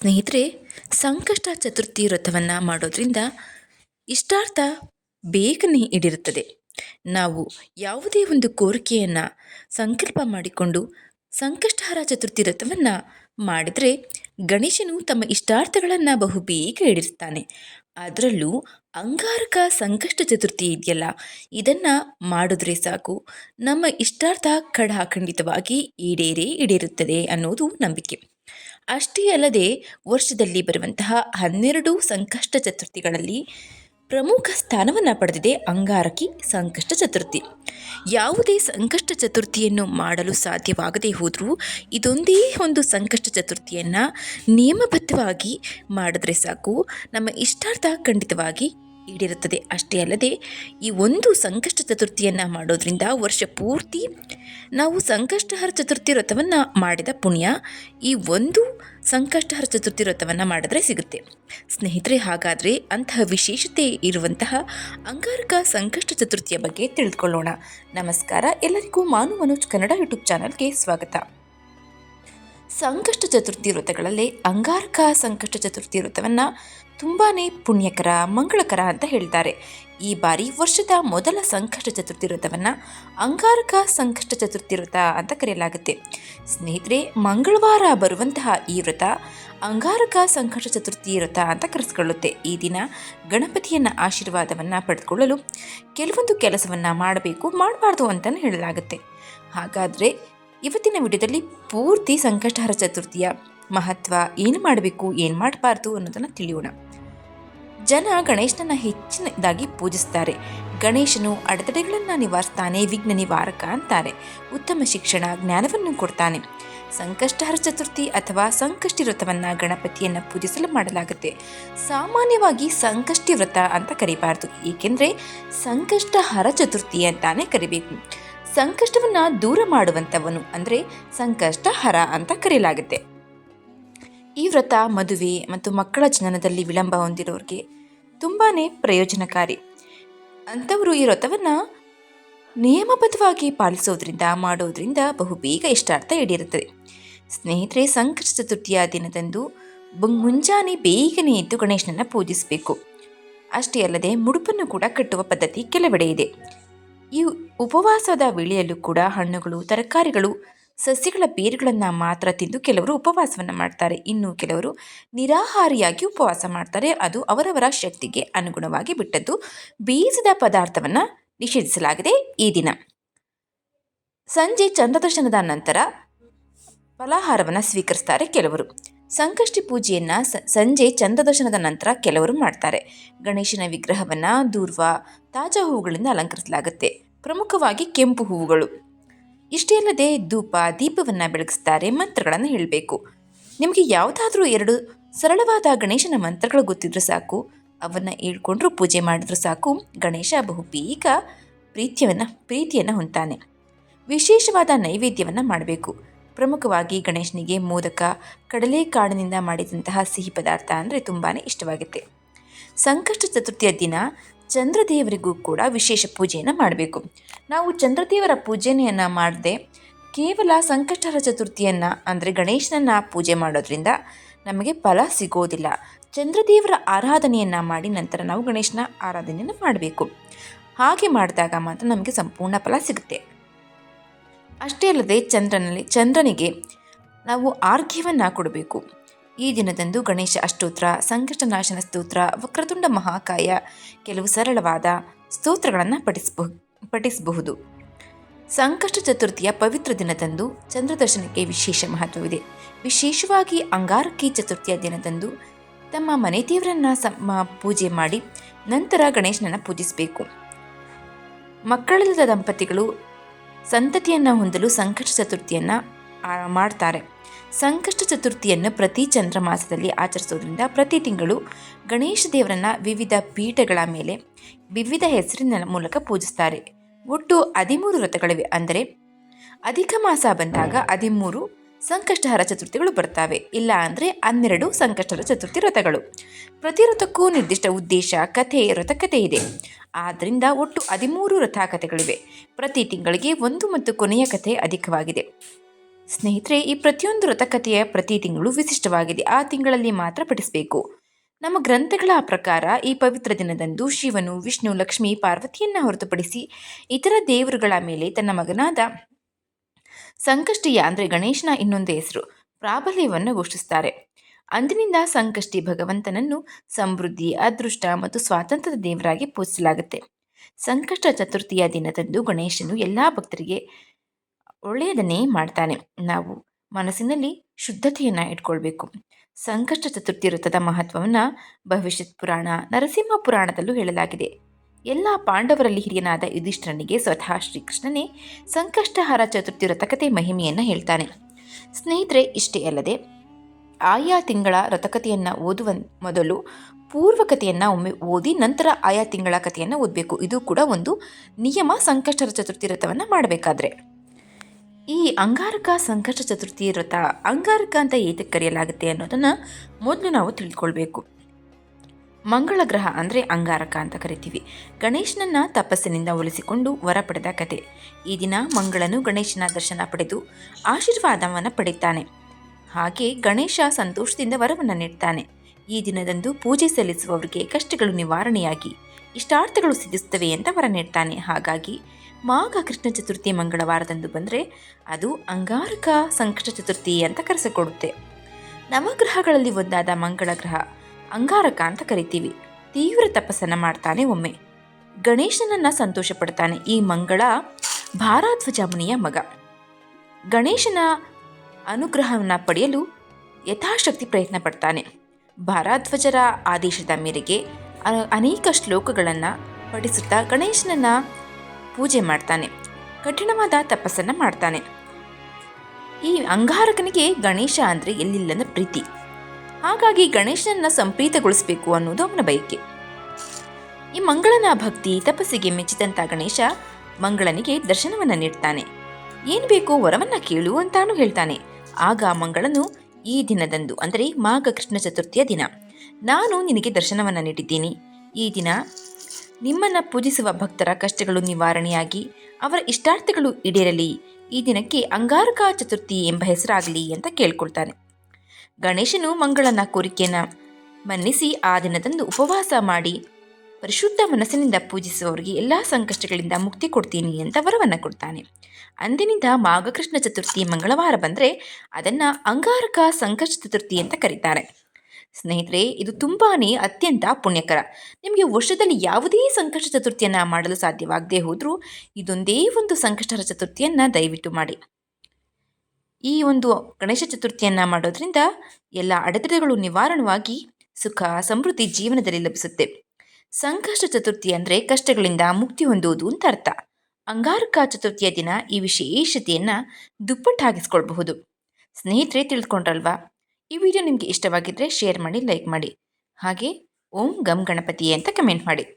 ಸ್ನೇಹಿತರೆ, ಸಂಕಷ್ಟ ಚತುರ್ಥಿ ವ್ರತವನ್ನು ಮಾಡೋದ್ರಿಂದ ಇಷ್ಟಾರ್ಥ ಬೇಗನೆ ಈಡಿರುತ್ತದೆ. ನಾವು ಯಾವುದೇ ಒಂದು ಕೋರಿಕೆಯನ್ನು ಸಂಕಲ್ಪ ಮಾಡಿಕೊಂಡು ಸಂಕಷ್ಟಹರ ಚತುರ್ಥಿ ವ್ರತವನ್ನು ಮಾಡಿದರೆ ಗಣೇಶನು ತಮ್ಮ ಇಷ್ಟಾರ್ಥಗಳನ್ನು ಬಹು ಬೇಗ ಅದರಲ್ಲೂ ಅಂಗಾರಕ ಸಂಕಷ್ಟ ಚತುರ್ಥಿ ಇದೆಯಲ್ಲ, ಇದನ್ನು ಮಾಡಿದ್ರೆ ಸಾಕು. ನಮ್ಮ ಇಷ್ಟಾರ್ಥ ಖಡಾಖಂಡಿತವಾಗಿ ಈಡೇರೇ ಈಡೇರುತ್ತದೆ ಅನ್ನೋದು ನಂಬಿಕೆ. ಅಷ್ಟೇ ಅಲ್ಲದೆ ವರ್ಷದಲ್ಲಿ ಬರುವಂತಹ ಹನ್ನೆರಡು ಸಂಕಷ್ಟ ಚತುರ್ಥಿಗಳಲ್ಲಿ ಪ್ರಮುಖ ಸ್ಥಾನವನ್ನು ಪಡೆದಿದೆ ಅಂಗಾರಕಿ ಸಂಕಷ್ಟ ಚತುರ್ಥಿ. ಯಾವುದೇ ಸಂಕಷ್ಟ ಚತುರ್ಥಿಯನ್ನು ಮಾಡಲು ಸಾಧ್ಯವಾಗದೇ ಹೋದರೂ ಇದೊಂದೇ ಒಂದು ಸಂಕಷ್ಟ ಚತುರ್ಥಿಯನ್ನು ನಿಯಮಬದ್ಧವಾಗಿ ಮಾಡಿದ್ರೆ ಸಾಕು. ನಮ್ಮ ಇಷ್ಟಾರ್ಥ ಖಂಡಿತವಾಗಿ ಈಡೇರುತ್ತದೆ. ಅಷ್ಟೇ ಅಲ್ಲದೆ, ಈ ಒಂದು ಸಂಕಷ್ಟ ಚತುರ್ಥಿಯನ್ನು ಮಾಡೋದ್ರಿಂದ ವರ್ಷ ಪೂರ್ತಿ ನಾವು ಸಂಕಷ್ಟಹರ ಚತುರ್ಥಿ ವ್ರತವನ್ನು ಮಾಡಿದ ಪುಣ್ಯ, ಈ ಒಂದು ಸಂಕಷ್ಟಹರ ಚತುರ್ಥಿ ವ್ರತವನ್ನು ಮಾಡಿದ್ರೆ ಸಿಗುತ್ತೆ. ಸ್ನೇಹಿತರೆ, ಹಾಗಾದರೆ ಅಂತಹ ವಿಶೇಷತೆ ಇರುವಂತಹ ಅಂಗಾರಕ ಸಂಕಷ್ಟ ಚತುರ್ಥಿಯ ಬಗ್ಗೆ ತಿಳಿದುಕೊಳ್ಳೋಣ. ನಮಸ್ಕಾರ. ಎಲ್ಲರಿಗೂ ಮಾನು ಮನೋಜ್ ಕನ್ನಡ ಯೂಟ್ಯೂಬ್ ಚಾನಲ್ಗೆ ಸ್ವಾಗತ. ಸಂಕಷ್ಟ ಚತುರ್ಥಿ ವ್ರತಗಳಲ್ಲಿ ಅಂಗಾರಕ ಸಂಕಷ್ಟ ಚತುರ್ಥಿ ವ್ರತವನ್ನು ತುಂಬಾ ಪುಣ್ಯಕರ, ಮಂಗಳಕರ ಅಂತ ಹೇಳ್ತಾರೆ. ಈ ಬಾರಿ ವರ್ಷದ ಮೊದಲ ಸಂಕಷ್ಟ ಚತುರ್ಥಿ ವ್ರತವನ್ನು ಅಂಗಾರಕ ಸಂಕಷ್ಟ ಚತುರ್ಥಿ ವ್ರತ ಅಂತ ಕರೆಯಲಾಗುತ್ತೆ. ಸ್ನೇಹಿತರೆ, ಮಂಗಳವಾರ ಬರುವಂತಹ ಈ ವ್ರತ ಅಂಗಾರಕ ಸಂಕಷ್ಟ ಚತುರ್ಥಿ ವ್ರತ ಅಂತ ಕರೆಸ್ಕೊಳ್ಳುತ್ತೆ. ಈ ದಿನ ಗಣಪತಿಯನ್ನು ಆಶೀರ್ವಾದವನ್ನು ಪಡೆದುಕೊಳ್ಳಲು ಕೆಲವೊಂದು ಕೆಲಸವನ್ನು ಮಾಡಬೇಕು, ಮಾಡಬಾರ್ದು ಅಂತಲೇ ಹೇಳಲಾಗುತ್ತೆ. ಹಾಗಾದರೆ ಇವತ್ತಿನ ವಿಡಿಯೋದಲ್ಲಿ ಪೂರ್ತಿ ಸಂಕಷ್ಟಹರ ಚತುರ್ಥಿಯ ಮಹತ್ವ, ಏನು ಮಾಡಬೇಕು, ಏನು ಮಾಡಬಾರ್ದು ಅನ್ನೋದನ್ನು ತಿಳಿಯೋಣ. ಜನ ಗಣೇಶನನ್ನು ಹೆಚ್ಚಿನದಾಗಿ ಪೂಜಿಸ್ತಾರೆ. ಗಣೇಶನು ಅಡೆತಡೆಗಳನ್ನು ನಿವಾರಿಸ್ತಾನೆ, ವಿಘ್ನ ನಿವಾರಕ ಅಂತಾರೆ. ಉತ್ತಮ ಶಿಕ್ಷಣ, ಜ್ಞಾನವನ್ನು ಕೊಡ್ತಾನೆ. ಸಂಕಷ್ಟಹರ ಚತುರ್ಥಿ ಅಥವಾ ಸಂಕಷ್ಟಿ ವ್ರತವನ್ನು ಗಣಪತಿಯನ್ನು ಪೂಜಿಸಲು ಮಾಡಲಾಗುತ್ತೆ. ಸಾಮಾನ್ಯವಾಗಿ ಸಂಕಷ್ಟಿ ವ್ರತ ಅಂತ ಕರಿಬಾರ್ದು. ಏಕೆಂದರೆ ಸಂಕಷ್ಟಹರ ಚತುರ್ಥಿ ಅಂತಾನೆ ಕರಿಬೇಕು. ಸಂಕಷ್ಟವನ್ನು ದೂರ ಮಾಡುವಂಥವನು ಅಂದರೆ ಸಂಕಷ್ಟಹರ ಅಂತ ಕರೆಯಲಾಗುತ್ತೆ. ಈ ವ್ರತ ಮದುವೆ ಮತ್ತು ಮಕ್ಕಳ ಜನನದಲ್ಲಿ ವಿಳಂಬ ಹೊಂದಿರೋರಿಗೆ ತುಂಬಾ ಪ್ರಯೋಜನಕಾರಿ. ಅಂಥವರು ಈ ವ್ರತವನ್ನು ನಿಯಮಬದ್ಧವಾಗಿ ಪಾಲಿಸೋದ್ರಿಂದ, ಮಾಡೋದ್ರಿಂದ ಬಹು ಬೇಗ ಇಷ್ಟಾರ್ಥ ಈಡೇರುತ್ತದೆ. ಸ್ನೇಹಿತರೆ, ಸಂಕಷ್ಟ ಚತುರ್ಥಿಯ ದಿನದಂದು ಮುಂಜಾನೆ ಬೇಗನೆ ಎದ್ದು ಗಣೇಶನನ್ನು ಪೂಜಿಸಬೇಕು. ಅಷ್ಟೇ ಅಲ್ಲದೆ ಮುಡುಪನ್ನು ಕೂಡ ಕಟ್ಟುವ ಪದ್ಧತಿ ಕೆಲವೆಡೆ ಇದೆ. ಈ ಉಪವಾಸದ ವೇಳೆಯಲ್ಲೂ ಕೂಡ ಹಣ್ಣುಗಳು, ತರಕಾರಿಗಳು ಸಸ್ಯಗಳ ಬೇರುಗಳನ್ನು ಮಾತ್ರ ತಿಂದು ಕೆಲವರು ಉಪವಾಸವನ್ನು ಮಾಡ್ತಾರೆ. ಇನ್ನು ಕೆಲವರು ನಿರಾಹಾರಿಯಾಗಿ ಉಪವಾಸ ಮಾಡ್ತಾರೆ. ಅದು ಅವರವರ ಶಕ್ತಿಗೆ ಅನುಗುಣವಾಗಿ ಬಿಟ್ಟದ್ದು. ಬೇಯಿಸಿದ ಪದಾರ್ಥವನ್ನು ನಿಷೇಧಿಸಲಾಗಿದೆ ಈ ದಿನ. ಸಂಜೆ ಚಂದ್ರದರ್ಶನದ ನಂತರ ಫಲಾಹಾರವನ್ನು ಸ್ವೀಕರಿಸ್ತಾರೆ ಕೆಲವರು. ಸಂಕಷ್ಟಿ ಪೂಜೆಯನ್ನು ಸಂಜೆ ಚಂದ್ರದರ್ಶನದ ನಂತರ ಕೆಲವರು ಮಾಡ್ತಾರೆ. ಗಣೇಶನ ವಿಗ್ರಹವನ್ನು ದೂರ್ವ, ತಾಜಾ ಹೂವುಗಳಿಂದ ಅಲಂಕರಿಸಲಾಗುತ್ತೆ. ಪ್ರಮುಖವಾಗಿ ಕೆಂಪು ಹೂವುಗಳು. ಇಷ್ಟೇ ಅಲ್ಲದೆ ಧೂಪ, ದೀಪವನ್ನು ಬೆಳಗಿಸ್ತಾರೆ, ಮಂತ್ರಗಳನ್ನು ಹೇಳಬೇಕು. ನಿಮಗೆ ಯಾವುದಾದ್ರೂ ಎರಡು ಸರಳವಾದ ಗಣೇಶನ ಮಂತ್ರಗಳು ಗೊತ್ತಿದ್ರೂ ಸಾಕು. ಅವನ್ನು ಹೇಳ್ಕೊಂಡ್ರೂ ಪೂಜೆ ಮಾಡಿದ್ರು ಸಾಕು. ಗಣೇಶ ಬಹು ಬೇಗ ಪ್ರೀತಿಯನ್ನು ಪ್ರೀತಿಯನ್ನು ಹೊಂತಾನೆ ವಿಶೇಷವಾದ ನೈವೇದ್ಯವನ್ನು ಮಾಡಬೇಕು. ಪ್ರಮುಖವಾಗಿ ಗಣೇಶನಿಗೆ ಮೋದಕ ಕಡಲೆಕಾಳಿನಿಂದ ಮಾಡಿದಂತಹ ಸಿಹಿ ಪದಾರ್ಥ ಅಂದರೆ ತುಂಬಾ ಇಷ್ಟವಾಗುತ್ತೆ. ಸಂಕಷ್ಟ ಚತುರ್ಥಿಯ ದಿನ ಚಂದ್ರದೇವರಿಗೂ ಕೂಡ ವಿಶೇಷ ಪೂಜೆಯನ್ನು ಮಾಡಬೇಕು. ನಾವು ಚಂದ್ರದೇವರ ಪೂಜೆಯನ್ನು ಮಾಡದೆ ಕೇವಲ ಸಂಕಷ್ಟರ ಚತುರ್ಥಿಯನ್ನು ಅಂದರೆ ಗಣೇಶನನ್ನು ಪೂಜೆ ಮಾಡೋದ್ರಿಂದ ನಮಗೆ ಫಲ ಸಿಗೋದಿಲ್ಲ. ಚಂದ್ರದೇವರ ಆರಾಧನೆಯನ್ನು ಮಾಡಿ ನಂತರ ನಾವು ಗಣೇಶನ ಆರಾಧನೆಯನ್ನು ಮಾಡಬೇಕು. ಹಾಗೆ ಮಾಡಿದಾಗ ಮಾತ್ರ ನಮಗೆ ಸಂಪೂರ್ಣ ಫಲ ಸಿಗುತ್ತೆ. ಅಷ್ಟೇ ಅಲ್ಲದೆ ಚಂದ್ರನಲ್ಲಿ, ಚಂದ್ರನಿಗೆ ನಾವು ಆರ್ಘ್ಯವನ್ನು ಕೊಡಬೇಕು. ಈ ದಿನದಂದು ಗಣೇಶ ಅಷ್ಟೋತ್ರ, ಸಂಕಷ್ಟನಾಶನ ಸ್ತೋತ್ರ, ವಕ್ರತುಂಡ ಮಹಾಕಾಯ ಕೆಲವು ಸರಳವಾದ ಸ್ತೋತ್ರಗಳನ್ನು ಪಠಿಸಬಹು ಪಠಿಸಬಹುದು. ಸಂಕಷ್ಟ ಚತುರ್ಥಿಯ ಪವಿತ್ರ ದಿನದಂದು ಚಂದ್ರದರ್ಶನಕ್ಕೆ ವಿಶೇಷ ಮಹತ್ವವಿದೆ. ವಿಶೇಷವಾಗಿ ಅಂಗಾರಕಿ ಚತುರ್ಥಿಯ ದಿನದಂದು ತಮ್ಮ ಮನೆ ದೇವರನ್ನ ಸಮ, ಪೂಜೆ ಮಾಡಿ ನಂತರ ಗಣೇಶನನ್ನು ಪೂಜಿಸಬೇಕು. ಮಕ್ಕಳಿಲ್ಲದ ದಂಪತಿಗಳು ಸಂತತಿಯನ್ನು ಹೊಂದಲು ಸಂಕಷ್ಟ ಚತುರ್ಥಿಯನ್ನು ಮಾಡ್ತಾರೆ. ಸಂಕಷ್ಟ ಚತುರ್ಥಿಯನ್ನು ಪ್ರತಿ ಚಂದ್ರಮಾಸದಲ್ಲಿ ಆಚರಿಸೋದ್ರಿಂದ ಪ್ರತಿ ತಿಂಗಳು ಗಣೇಶ ದೇವರನ್ನ ವಿವಿಧ ಪೀಠಗಳ ಮೇಲೆ ವಿವಿಧ ಹೆಸರಿನ ಮೂಲಕ ಪೂಜಿಸ್ತಾರೆ. ಒಟ್ಟು ಹದಿಮೂರು ವ್ರತಗಳಿವೆ. ಅಂದರೆ ಅಧಿಕ ಮಾಸ ಬಂದಾಗ ಹದಿಮೂರು ಸಂಕಷ್ಟಹರ ಚತುರ್ಥಿಗಳು ಬರ್ತವೆ. ಇಲ್ಲ ಅಂದರೆ ಹನ್ನೆರಡು ಸಂಕಷ್ಟಹರ ಚತುರ್ಥಿ ವ್ರತಗಳು ಪ್ರತಿ ವ್ರತಕ್ಕೂ ನಿರ್ದಿಷ್ಟ ಉದ್ದೇಶ, ಕಥೆ ವ್ರತಕಥೆ ಇದೆ. ಆದ್ದರಿಂದ ಒಟ್ಟು ಹದಿಮೂರು ರಥಾಕಥೆಗಳಿವೆ. ಪ್ರತಿ ತಿಂಗಳಿಗೆ ಒಂದು ಮತ್ತು ಕೊನೆಯ ಕಥೆ ಅಧಿಕವಾಗಿದೆ. ಸ್ನೇಹಿತರೆ, ಈ ಪ್ರತಿಯೊಂದು ವ್ರತಕಥೆಯ ಪ್ರತಿ ತಿಂಗಳು ವಿಶಿಷ್ಟವಾಗಿದೆ. ಆ ತಿಂಗಳಲ್ಲಿ ಮಾತ್ರ ಪಠಿಸಬೇಕು. ನಮ್ಮ ಗ್ರಂಥಗಳ ಪ್ರಕಾರ ಈ ಪವಿತ್ರ ದಿನದಂದು ಶಿವನು, ವಿಷ್ಣು, ಲಕ್ಷ್ಮಿ, ಪಾರ್ವತಿಯನ್ನು ಹೊರತುಪಡಿಸಿ ಇತರ ದೇವರುಗಳ ಮೇಲೆ ತನ್ನ ಮಗನಾದ ಸಂಕಷ್ಟಿಯ ಅಂದರೆ ಗಣೇಶನ ಇನ್ನೊಂದು ಹೆಸರು. ಪ್ರಾಬಲ್ಯವನ್ನು ಘೋಷಿಸ್ತಾರೆ ಅಂದಿನಿಂದ ಸಂಕಷ್ಟಿ ಭಗವಂತನನ್ನು ಸಮೃದ್ಧಿ, ಅದೃಷ್ಟ ಮತ್ತು ಸ್ವಾತಂತ್ರ್ಯದ ದೇವರಾಗಿ ಪೂಜಿಸಲಾಗುತ್ತೆ. ಸಂಕಷ್ಟ ಚತುರ್ಥಿಯ ದಿನದಂದು ಗಣೇಶನು ಎಲ್ಲ ಭಕ್ತರಿಗೆ ಒಳ್ಳೆಯದನ್ನೇ ಮಾಡ್ತಾನೆ. ನಾವು ಮನಸ್ಸಿನಲ್ಲಿ ಶುದ್ಧತೆಯನ್ನು ಇಟ್ಕೊಳ್ಬೇಕು. ಸಂಕಷ್ಟ ಚತುರ್ಥಿ ವೃತ್ತದ ಮಹತ್ವವನ್ನು ಭವಿಷ್ಯತ್ ಪುರಾಣ, ನರಸಿಂಹ ಪುರಾಣದಲ್ಲೂ ಹೇಳಲಾಗಿದೆ. ಎಲ್ಲ ಪಾಂಡವರಲ್ಲಿ ಹಿರಿಯನಾದ ಯುಧಿಷ್ಠರನಿಗೆ ಸ್ವತಃ ಶ್ರೀಕೃಷ್ಣನೇ ಸಂಕಷ್ಟಹಾರ ಚತುರ್ಥಿ ವ್ರತಕತೆ ಮಹಿಮೆಯನ್ನು ಹೇಳ್ತಾನೆ. ಸ್ನೇಹಿತರೆ, ಇಷ್ಟೇ ಅಲ್ಲದೆ ಆಯಾ ತಿಂಗಳ ವ್ರತಕತೆಯನ್ನು ಓದುವ ಮೊದಲು ಪೂರ್ವಕತೆಯನ್ನು ಒಮ್ಮೆ ಓದಿ ನಂತರ ಆಯಾ ತಿಂಗಳ ಕಥೆಯನ್ನು ಓದಬೇಕು. ಇದು ಕೂಡ ಒಂದು ನಿಯಮ ಸಂಕಷ್ಟರ ಚತುರ್ಥಿ ವ್ರತವನ್ನು ಮಾಡಬೇಕಾದ್ರೆ. ಈ ಅಂಗಾರಕ ಸಂಕಷ್ಟ ಚತುರ್ಥಿ ವ್ರತ, ಅಂಗಾರಕ ಅಂತ ಏತಕ್ಕೆ ಕರೆಯಲಾಗುತ್ತೆ ಅನ್ನೋದನ್ನು ಮೊದಲು ನಾವು ತಿಳಿದುಕೊಳ್ಬೇಕು ಮಂಗಳ ಗ್ರಹ ಅಂದರೆ ಅಂಗಾರಕ ಅಂತ ಕರಿತೀವಿ. ಗಣೇಶನನ್ನ ತಪಸ್ಸಿನಿಂದ ಒಲಿಸಿಕೊಂಡು ವರ ಪಡೆದ ಕತೆ ಈ ದಿನ ಮಂಗಳನು ಗಣೇಶನ ದರ್ಶನ ಪಡೆದು ಆಶೀರ್ವಾದವನ್ನು ಪಡೆಯುತ್ತಾನೆ ಹಾಗೆ ಗಣೇಶ ಸಂತೋಷದಿಂದ ವರವನ್ನು ನೀಡ್ತಾನೆ. ಈ ದಿನದಂದು ಪೂಜೆ ಸಲ್ಲಿಸುವವರಿಗೆ ಕಷ್ಟಗಳು ನಿವಾರಣೆಯಾಗಿ, ಇಷ್ಟಾರ್ಥಗಳು ಸಿದ್ಧಿಸುತ್ತವೆ ಅಂತ ವರ ನೀಡ್ತಾನೆ. ಹಾಗಾಗಿ ಮಾಘ ಕೃಷ್ಣ ಚತುರ್ಥಿ ಮಂಗಳವಾರದಂದು ಬಂದರೆ ಅದು ಅಂಗಾರಕ ಸಂಕಷ್ಟ ಚತುರ್ಥಿ ಅಂತ ಕರೆಸಿಕೊಡುತ್ತೆ. ನವಗ್ರಹಗಳಲ್ಲಿ ಒಂದಾದ ಮಂಗಳ ಗ್ರಹ ಅಂಗಾರಕ ಅಂತ ಕರಿತೀವಿ. ತೀವ್ರ ತಪಸ್ಸನ್ನು ಮಾಡ್ತಾನೆ ಒಮ್ಮೆ. ಗಣೇಶನನ್ನ ಸಂತೋಷ ಪಡ್ತಾನೆ ಈ ಮಂಗಳ ಭಾರಧ್ವಜ ಮುನಿಯ ಮಗ. ಗಣೇಶನ ಅನುಗ್ರಹವನ್ನು ಪಡೆಯಲು ಯಥಾಶಕ್ತಿ ಪ್ರಯತ್ನ ಪಡ್ತಾನೆ. ಭಾರಧ್ವಜರ ಆದೇಶದ ಮೇರೆಗೆ ಅನೇಕ ಶ್ಲೋಕಗಳನ್ನು ಪಠಿಸುತ್ತಾ ಗಣೇಶನನ್ನ ಪೂಜೆ ಮಾಡ್ತಾನೆ. ಕಠಿಣವಾದ ತಪಸ್ಸನ್ನು ಮಾಡ್ತಾನೆ. ಈ ಅಂಗಾರಕನಿಗೆ ಗಣೇಶ ಅಂದರೆ ಎಲ್ಲಿಲ್ಲದ ಪ್ರೀತಿ. ಹಾಗಾಗಿ ಗಣೇಶನನ್ನ ಸಂಪ್ರೀತಗೊಳಿಸಬೇಕು ಅನ್ನೋದು ಅವನ ಬಯಕೆ. ಈ ಮಂಗಳನ ಭಕ್ತಿ, ತಪಸ್ಸಿಗೆ ಮೆಚ್ಚಿದಂತ ಗಣೇಶ ಮಂಗಳನಿಗೆ ದರ್ಶನವನ್ನ ನೀಡ್ತಾನೆ. ಏನು ಬೇಕು ವರವನ್ನ ಕೇಳು ಅಂತಾನು ಹೇಳ್ತಾನೆ. ಆಗ ಮಂಗಳನು ಈ ದಿನದಂದು, ಅಂದರೆ ಮಾಘ ಕೃಷ್ಣ ಚತುರ್ಥಿಯ ದಿನ, ನಾನು ನಿನಗೆ ದರ್ಶನವನ್ನ ನೀಡಿದ್ದೀನಿ. ಈ ದಿನ ನಿಮ್ಮನ್ನ ಪೂಜಿಸುವ ಭಕ್ತರ ಕಷ್ಟಗಳು ನಿವಾರಣೆಯಾಗಿ, ಅವರ ಇಷ್ಟಾರ್ಥಗಳು ಈಡೇರಲಿ. ಈ ದಿನಕ್ಕೆ ಅಂಗಾರಕ ಚತುರ್ಥಿ ಎಂಬ ಹೆಸರಾಗಲಿ ಅಂತ ಕೇಳ್ಕೊಳ್ತಾನೆ. ಗಣೇಶನು ಮಂಗಳನ ಕೋರಿಕೆನ ಮನ್ನಿಸಿ ಆ ದಿನದಂದು ಉಪವಾಸ ಮಾಡಿ ಪರಿಶುದ್ಧ ಮನಸ್ಸಿನಿಂದ ಪೂಜಿಸುವವರಿಗೆ ಎಲ್ಲ ಸಂಕಷ್ಟಗಳಿಂದ ಮುಕ್ತಿ ಕೊಡ್ತೀನಿ ಅಂತ ವರವನ್ನು ಕೊಡ್ತಾನೆ. ಅಂದಿನಿಂದ ಮಾಘಕೃಷ್ಣ ಚತುರ್ಥಿ ಮಂಗಳವಾರ ಬಂದರೆ ಅದನ್ನು ಅಂಗಾರಕ ಸಂಕಷ್ಟ ಚತುರ್ಥಿ ಅಂತ ಕರೀತಾರೆ. ಸ್ನೇಹಿತರೆ, ಇದು ತುಂಬಾ ಅತ್ಯಂತ ಪುಣ್ಯಕರ. ನಿಮಗೆ ವರ್ಷದಲ್ಲಿ ಯಾವುದೇ ಸಂಕಷ್ಟ ಚತುರ್ಥಿಯನ್ನು ಮಾಡಲು ಸಾಧ್ಯವಾಗದೇ ಹೋದರೂ ಇದೊಂದೇ ಒಂದು ಸಂಕಷ್ಟರ ಚತುರ್ಥಿಯನ್ನು ದಯವಿಟ್ಟು ಮಾಡಿ. ಈ ಒಂದು ಗಣೇಶ ಚತುರ್ಥಿಯನ್ನು ಮಾಡೋದ್ರಿಂದ ಎಲ್ಲ ಅಡೆತಡೆಗಳು ನಿವಾರಣವಾಗಿ ಸುಖ, ಸಮೃದ್ಧಿ ಜೀವನದಲ್ಲಿ ಲಭಿಸುತ್ತೆ. ಸಂಕಷ್ಟ ಚತುರ್ಥಿ ಅಂದರೆ ಕಷ್ಟಗಳಿಂದ ಮುಕ್ತಿ ಹೊಂದುವುದು ಅಂತ ಅರ್ಥ. ಅಂಗಾರಕ ಚತುರ್ಥಿಯ ದಿನ ಈ ವಿಶೇಷತೆಯನ್ನು ದುಪ್ಪಟ್ಟಾಗಿಸ್ಕೊಳ್ಬಹುದು. ಸ್ನೇಹಿತರೆ ತಿಳ್ಕೊಂಡ್ರಲ್ವಾ ಈ ವಿಡಿಯೋ ನಿಮಗೆ ಇಷ್ಟವಾಗಿದ್ದರೆ ಶೇರ್ ಮಾಡಿ, ಲೈಕ್ ಮಾಡಿ. ಹಾಗೆ ಓಂ ಗಮ್ ಗಣಪತಿ ಅಂತ ಕಮೆಂಟ್ ಮಾಡಿ.